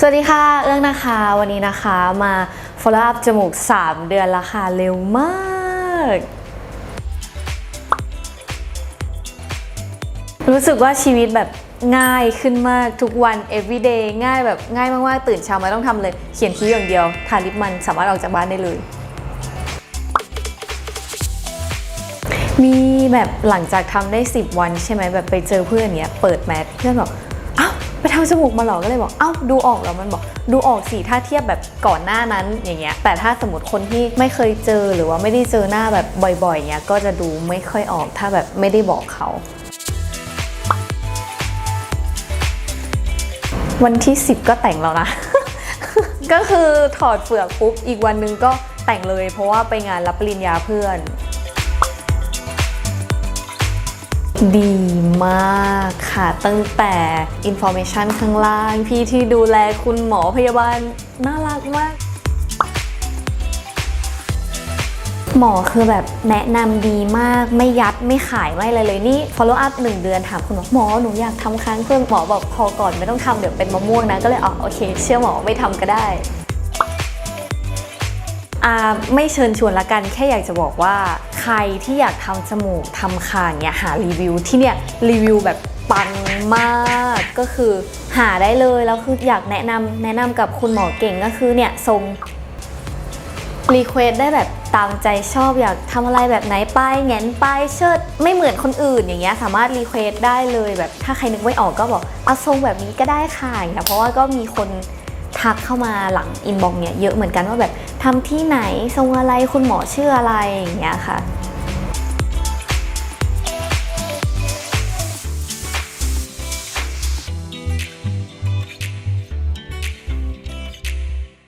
สวัสดีค่ะ เอื้องนะคะ วันนี้นะคะมา follow up จมูก 3 เดือนละค่ะ เร็วมาก รู้สึกว่าชีวิตแบบง่ายขึ้นมากทุกวัน everyday ง่ายแบบง่ายมากๆ ตื่นเช้ามาต้องทำเลย เขียนคิ้วอย่างเดียว ทาลิปมันสามารถออกจากบ้านได้เลย มีแบบหลังจากทำได้ 10 วันใช่ไหมแบบไปเจอเพื่อนเนี้ย เปิดแมสเพื่อนบอก ไปทำจมูกมาหรอก็เลยบอก เอ้าดูออกแล้วมันบอก ดูออกสิถ้าเทียบแบบก่อนหน้านั้นอย่างเงี้ย แต่ถ้าสมมติคนที่ไม่เคยเจอหรือว่าไม่ได้เจอหน้าแบบบ่อยๆเงี้ยก็จะดูไม่ค่อยออกถ้าแบบไม่ได้บอกเขา วันที่ 10 ก็แต่งแล้วนะ ก็คือถอดเฟือกปุ๊บอีกวันนึงก็แต่งเลย เพราะว่าไปงานรับปริญญาเพื่อน ดีมากค่ะ ตั้งแต่อินโฟ a t ชันข้างล่าง พี่ที่ดูแลคุณหมอพยาบาล น่ารักมาก หมอคือแบบแนะนำดีมากไม่ยัดไม่ขายไม่อะไรเลยนี่ follow up 1 เดือนถามคุณหมอหมอหนูอยากทำครั้งเพิ่มหมอบอกพอก่อนไม่ต้องทำเดี๋ยวเป็นมะม่วงนะ ก็เลยอ๋อโอเค เชื่อหมอไม่ทำก็ได้ ไม่เชิญชวนละกันแค่อยากจะบอกว่า ใครที่อยากทำจมูกทำคางเนี่ยหารีวิวที่เนี่ยรีวิวแบบปังมากก็คือหาได้เลยแล้วคืออยากแนะนำแนะนำกับคุณหมอเก่งก็คือเนี่ยทรงรีเควสได้แบบตามใจชอบอยากทำอะไรแบบไหนป้ายแงนป้ายเชิดไม่เหมือนคนอื่นอย่างเงี้ยสามารถรีเควสได้เลยแบบถ้าใครนึกไม่ออกก็บอกเอาทรงแบบนี้ก็ได้ค่ะอย่างเงี้ยเพราะว่าก็มีคน ทักเข้ามาหลังอินบ็อกเนี่ยเยอะเหมือนกันว่าแบบทำที่ไหนทรงอะไรคุณหมอชื่ออะไรอย่างเงี้ยค่ะ